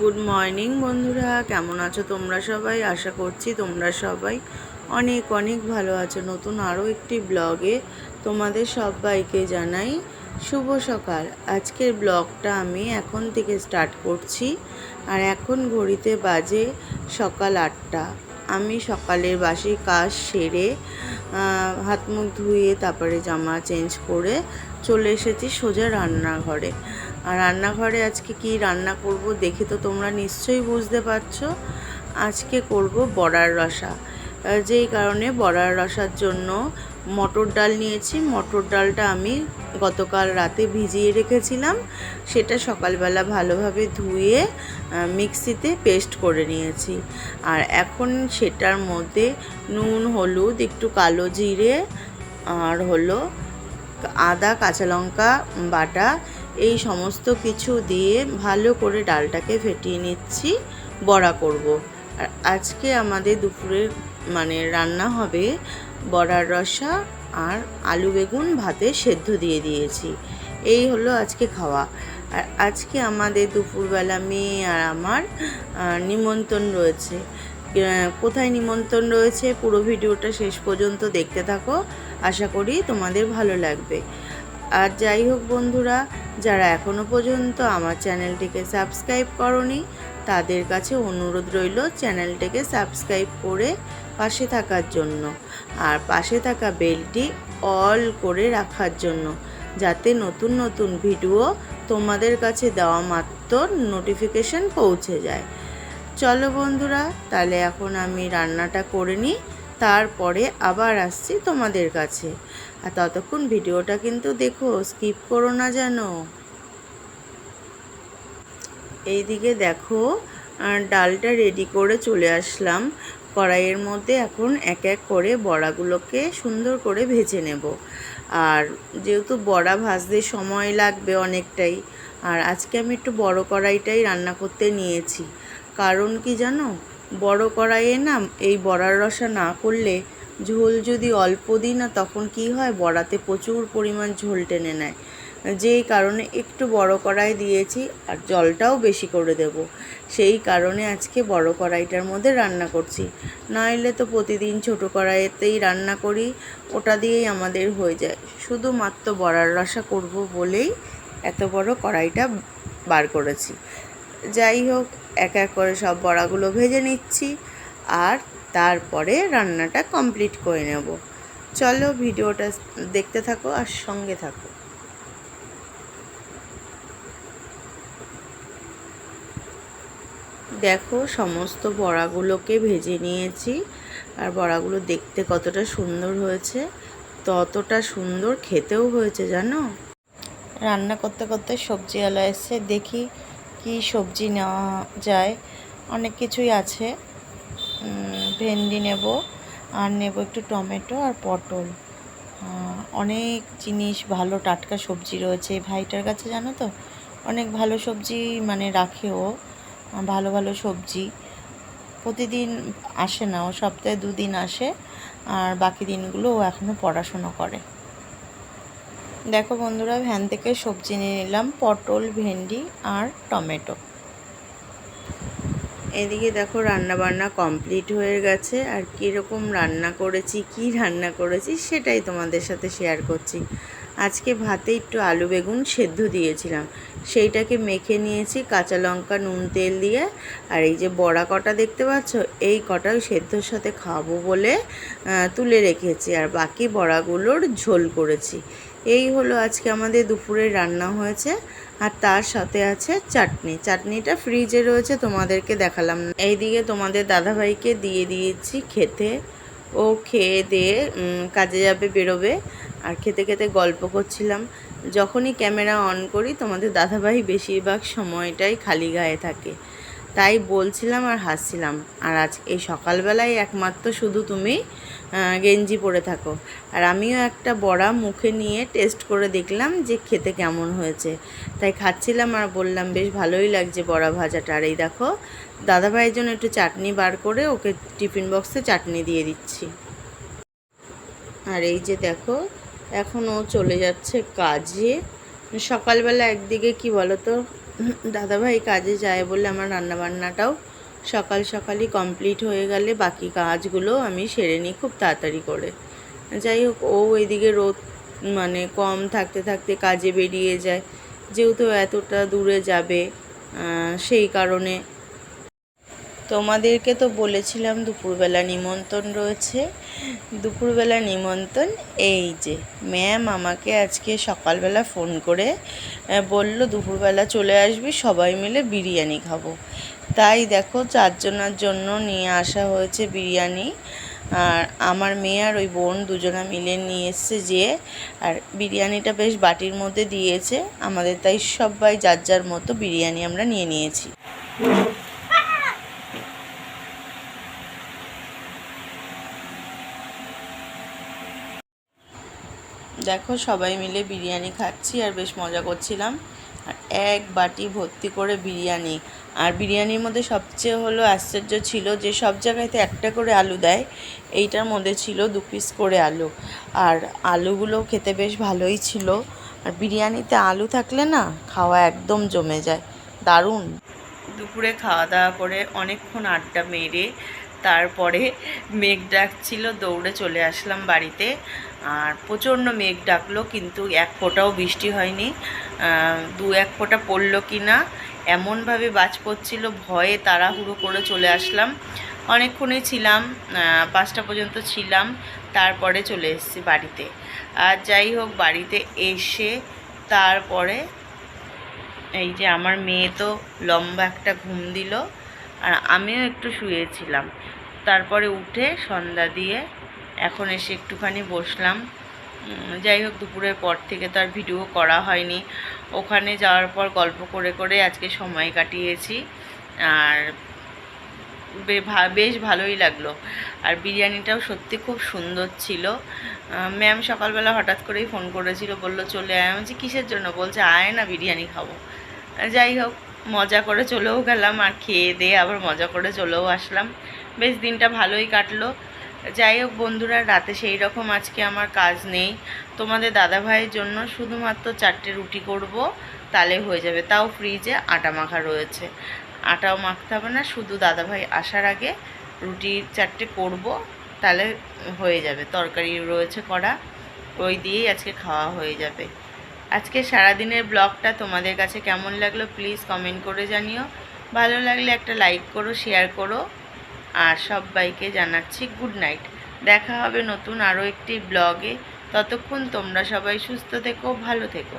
Good morning বন্ধুরা। কেমন আছো তোমরা সবাই? আশা করছি তোমরা সবাই অনেক অনেক ভালো আছো। নতুন আরও একটি ব্লগে তোমাদের সবাইকে জানাই শুভ সকাল। আজকের ব্লগটা আমি এখন থেকে স্টার্ট করছি। আর এখন ঘড়িতে বাজে সকাল আটটা। আমি সকালের বাসি কাজ সেরে হাত মুখ ধুয়ে, তারপরে জামা চেঞ্জ করে চলে এসেছি সোজা রান্নাঘরে। আর রান্নাঘরে আজকে কি রান্না করব দেখে তো তোমরা নিশ্চয়ই বুঝতে পারছ। আজকে করব বড়ার রসা। যেই কারণে বড়ার রসার জন্য মটর ডাল নিয়েছি। মটর ডালটা আমি গতকাল রাতে ভিজিয়ে রেখেছিলাম। সেটা সকালবেলা ভালোভাবে ধুয়ে মিক্সিতে পেস্ট করে নিয়েছি। আর এখন সেটার মধ্যে নুন, হলুদ, একটু কালো জিরে, আর হলো আদা, কাঁচা লঙ্কা বাটা এই সমস্ত কিছু দিয়ে ভালো করে ডালটাকে ফেটিয়ে নিচ্ছি, বড়া করব। আর আজকে আমাদের দুপুরের মানে রান্না হবে বড়ার রসা আর আলু বেগুন ভাতে সেদ্ধ দিয়ে দিয়েছি। এই হলো আজকে খাওয়া। আর আজকে আমাদের দুপুরবেলা মেয়ে আর আমার নিমন্ত্রণ রয়েছে। কোথায় নিমন্ত্রণ রয়েছে পুরো ভিডিওটা শেষ পর্যন্ত দেখতে থাকো। আশা করি তোমাদের ভালো লাগবে। আর যাই হোক বন্ধুরা, যারা এখনও পর্যন্ত আমার চ্যানেলটিকে সাবস্ক্রাইব করনি, তাদের কাছে অনুরোধ রইল চ্যানেলটিকে সাবস্ক্রাইব করে পাশে থাকার জন্য আর পাশে থাকা বেলটি অল করে রাখার জন্য যাতে নতুন নতুন ভিডিও তোমাদের কাছে দেওয়া মাত্র নোটিফিকেশন পৌঁছে যায়। চলো বন্ধুরা, তাহলে এখন আমি রান্নাটা করে নিই। তারপরে আবার আসছি তোমাদের কাছে। আর ততক্ষণ ভিডিওটা কিন্তু দেখো, স্কিপ করো না যেন। এইদিকে দেখো ডালটা রেডি করে চলে আসলাম। কড়াইয়ের মধ্যে এখন এক এক করে বড়াগুলোকে সুন্দর করে ভেজে নেব। আর যেহেতু বড়া ভাজতে সময় লাগবে অনেকটাই, আর আজকে আমি একটু বড় কড়াইটাই রান্না করতে নিয়েছি। কারণ কি জানো? বড় কড়াইয়ে না এই বড়ার রসা না করলে ঝোল যদি অল্প দিই না, তখন কি হয়? বড়াতে প্রচুর পরিমাণ ঝোল টেনে নেয়। যেই কারণে একটু বড় কড়াই দিয়েছি আর জলটাও বেশি করে দেব। সেই কারণে আজকে বড় কড়াইটার মধ্যে রান্না করছি। নইলে তো প্রতিদিন ছোট কড়াইতেই রান্না করি, ওটা দিয়েই আমাদের হয়ে যায়। শুধুমাত্র বড়ার রসা করব বলেই এত বড় কড়াইটা বার করেছি। যাই হোক, এক এক করে সব বড়াগুলো ভেজে নিচ্ছি আর তারপরে রান্নাটা কমপ্লিট করে নেব। চলো ভিডিওটা দেখতে থাকো আর সঙ্গে থাকো। দেখো, সমস্ত বড়াগুলোকে ভেজে নিয়েছি আর বড়াগুলো দেখতে কতটা সুন্দর হয়েছে, ততটা সুন্দর খেতেও হয়েছে, জানো? রান্না করতে করতে সবজিওয়ালা এসে দেখি কি সবজি নেওয়া যায়, অনেক কিছুই আছে। ভেন্ডি নেব, আর নেব একটু টমেটো আর পটল। অনেক জিনিস, ভালো টাটকা সবজি রয়েছে। ভাইটার কাছে জানো তো, অনেক ভালো সবজি মানে রাখে ও, ভালো ভালো সবজি। প্রতিদিন আসে না, ও সপ্তাহে দুদিন আসে, আর বাকি দিনগুলো ও এখনও পড়াশুনো করে। দেখো বন্ধুরা, ভ্যান থেকে সবজি নিয়ে নিলাম, পটল, ভেন্ডি আর টমেটো। এদিকে দেখো রান্না বান্না কমপ্লিট হয়ে গেছে, আর কীরকম রান্না করেছি, কি রান্না করেছি সেটাই তোমাদের সাথে শেয়ার করছি। আজকে ভাতে একটু আলু বেগুন সেদ্ধ দিয়েছিলাম, সেইটাকে মেখে নিয়েছি, কাঁচা লঙ্কা, নুন, তেল দিয়ে। আর এই যে বড়া কটা দেখতে পাচ্ছ, এই কটা সেদ্ধর সাথে খাব বলে তুলে রেখেছি, আর বাকি বড়াগুলোর ঝোল করেছি। এই হলো আজকে আমাদের দুপুরে রান্না হয়েছে, আর তার সাথে আছে চাটনি। চাটনিটা ফ্রিজে রয়েছে, তোমাদেরকে দেখালাম না। এইদিকে তোমাদের দাদাভাইকে দিয়ে দিয়েছি খেতে। ও খেয়ে দিয়ে কাজে যাবে, বেরোবে। আর খেতে খেতে গল্প করছিলাম। যখনই ক্যামেরা অন করি, তোমাদের দাদাভাই বেশিরভাগ সময়টাই খালি গায়ে থাকে। তাই বলছিলাম আর হাসছিলাম। আর আজ এই সকালবেলায় একমাত্র শুধু তুমি গেঞ্জি পরে থাকো। আর আমিও একটা বড়া মুখে নিয়ে টেস্ট করে দেখলাম যে খেতে কেমন হয়েছে। তাই খাচ্ছিলাম আর বললাম, বেশ ভালোই লাগছে বড়া ভাজাটা। আর এই দেখো, দাদাভাইয়ের জন্য একটু চাটনি বার করে ওকে টিফিন বক্সে চাটনি দিয়ে দিচ্ছি। আর এই যে দেখো, এখন ও চলে যাচ্ছে কাজে। সকালবেলা একদিকে কি বলো তো দাদাভাই কাজে যায় বলে আমার রান্নাবান্নাটাও সকাল সকালই কমপ্লিট হয়ে গেলে বাকি কাজগুলো আমি সেরে নিই খুব তাড়াতাড়ি করে। যাই হোক, ও এদিকে রোদ মানে কম থাকতে থাকতে কাজে বেরিয়ে যায়। যেহেতু এতটা দূরে যাবে সেই কারণে তোমাদেরকে তো বলেছিলাম দুপুরবেলা নিমন্ত্রণ রয়েছে। দুপুরবেলা নিমন্ত্রণ এই যে ম্যাম আমাকে আজকে সকালবেলা ফোন করে বলল দুপুরবেলা চলে আসবি, সবাই মিলে বিরিয়ানি খাব। তাই দেখো চারজনের জন্য নিয়ে আসা হয়েছে বিরিয়ানি। আর আমার মেয়ে আর ওই বোন দুজনা মিলে নিয়ে এসছে যে, আর বিরিয়ানিটা বেশ বাটির মধ্যে দিয়েছে। আমাদের তাই সবাই যার যার মতো বিরিয়ানি আমরা নিয়ে নিয়েছি। দেখো, সবাই মিলে বিরিয়ানি খাচ্ছি আর বেশ মজা করছিলাম। আর এক বাটি ভর্তি করে বিরিয়ানি। আর বিরিয়ানির মধ্যে সবচেয়ে হলো আশ্চর্য ছিল যে, সব জায়গাতে একটা করে আলু দেয়, এইটার মধ্যে ছিল দু পিস করে আলু। আর আলুগুলো খেতে বেশ ভালোই ছিল। আর বিরিয়ানিতে আলু থাকলে না, খাওয়া একদম জমে যায়। দারুণ। দুপুরে খাওয়া দাওয়া করে অনেকক্ষণ আড্ডা মেরে, তারপরে মেঘ ডাকছিল, দৌড়ে চলে আসলাম বাড়িতে। আর প্রচণ্ড মেঘ ডাকলো, কিন্তু এক ফোঁটাও বৃষ্টি হয়নি। দু এক ফোঁটা পড়ল কি না, এমনভাবে বাজ পড়ছিল, ভয়ে তাড়াহুড়ো করে চলে আসলাম। অনেকক্ষণই ছিলাম পাঁচটা পর্যন্ত ছিলাম, তারপরে চলে এসেছি বাড়িতে। আর যাই হোক, বাড়িতে এসে তারপরে এই যে আমার মেয়ে তো লম্বা একটা ঘুম দিল, আর আমিও একটু শুয়েছিলাম। তারপরে উঠে সন্ধ্যা দিয়ে এখন এসে একটুখানি বসলাম। যাই হোক, দুপুরের পর থেকে তো আর ভিডিও করা হয়নি। ওখানে যাওয়ার পর গল্প করে করে আজকে সময় কাটিয়েছি। আর বেশ ভালোই লাগল। আর বিরিয়ানিটাও সত্যি খুব সুন্দর ছিল। ম্যাম সকালবেলা হঠাৎ করেই ফোন করেছিল, বলল, চলে আয়। আমি কিসের জন্য? বলছে, আয় না, বিরিয়ানি খাব। যাই হোক, মজা করে চলেও গেলাম। আর খেয়ে দিয়ে আবার মজা করে চলেও আসলাম। বেশ দিনটা ভালোই কাটলো। যাই হোক বন্ধুরা, রাতে সেই রকম আজকে আমার কাজ নেই। তোমাদের দাদাভাইয়ের জন্য শুধুমাত্র চারটে রুটি করব, তাহলে হয়ে যাবে। তাও ফ্রিজে আটা মাখা রয়েছে। আটাও মাখতে হবে না, শুধু দাদাভাই আসার আগে রুটি চারটে করব, তাহলে হয়ে যাবে। তরকারি রয়েছে করা ওই দিয়েই আজকে খাওয়া হয়ে যাবে। আজকে সারাদিনের ব্লগটা তোমাদের কাছে কেমন লাগল প্লিজ কমেন্ট করে জানিও। ভালো লাগলে একটা লাইক করো শেয়ার করো। আর সবাইকে জানাচ্ছি গুড নাইট। দেখা হবে নতুন আরও একটি ব্লগে। ততক্ষণ তোমরা সবাই সুস্থ থেকো, ভালো থেকো।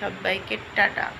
সবাইকে টাটা।